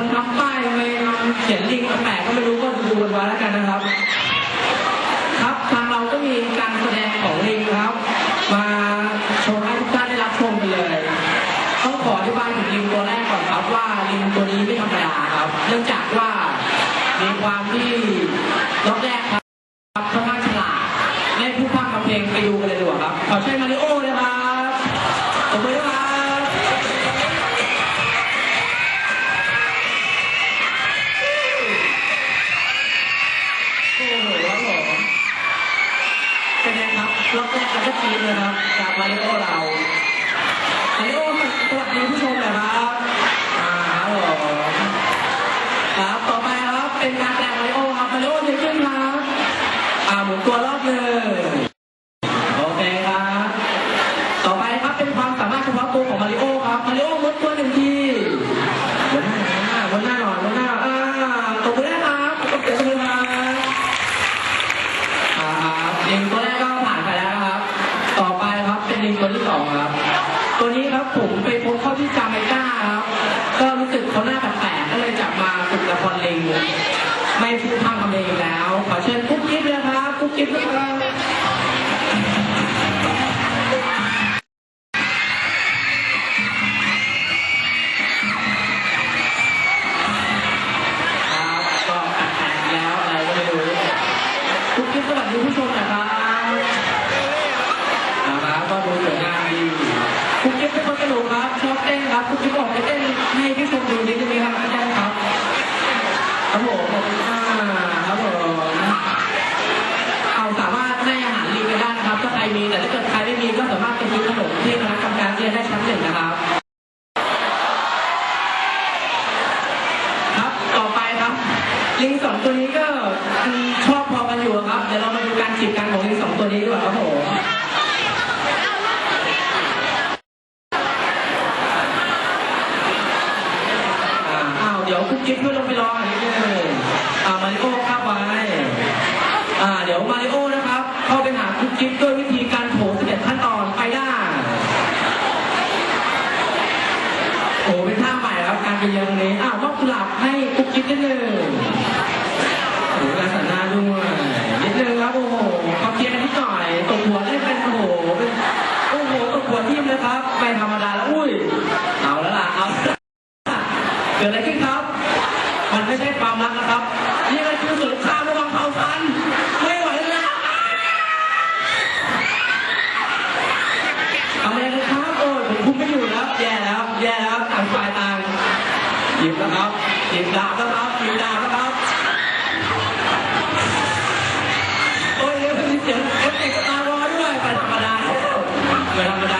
คนทำป้ายทำไมเขียนลิงแปลกก็ไม่รู้ก็ดูกันไว้แล้วกันนะครับ ครับทางเราก็มีการแสดงของลิงครับ มาโชว์ให้ทุกท่านได้รับชมกันเลยต้องขออธิบายถึงลิงตัวแรกก่อนครับว่าลิงตัวนี้ไม่ธรรมดาครับ เนื่องจากว่ามีความที่รอกเอบแรกเราก็ทีมเลยครับกับมาริโอเรามาริโอสวัสดีผู้ชมหน่อยครับอ่าครับผมครับต่อไปครับเป็นการแสดงมาริโอครับมาริโอยืนขึ้นครับอ่าหมุนตัวรอบหนึ่งโอเคครับ ต่อไปครับเป็นความสามารถเฉพาะตัวของมาริโอครับมาริโอมุดตัวหนึ่งทีวนหน้าวนหน้าวนหน้าหน่อยวนหน้า อ่าตบมือได้ครับตบมือครับ อ่าครับลิงตัวแรกก็ผ่านไปแล้วนะครับ ต่อไปครับเป็นลิงตัวที่สองครับ ตัวนี้ครับผมไปพบเข้าที่จาเมกาครับ ก็รู้สึกเขาหน้าแปลกๆก็เลยจับมาฝึกละครลิง ไม่พูดพร่ำทำเพลงแล้ว ขอเชิญกุ๊กกิ๊บเลยครับกุ๊กกิ๊บนะครับ คุกกิ๊บเพื่อนลงไปรออันนี้เลยอ่ามาริโอ้ข้าไว้อ่าเดี๋ยวมาริโอ้นะครับเข้าไปหาคุกกิ๊บด้วยวิธีการโถ11ขั้นตอนไปได้โอ้เป็นท่าใหม่แล้วการไปเยือนตรงนี้อ้าวมอบกุหลาบให้คุกกิ๊บนิดนึง But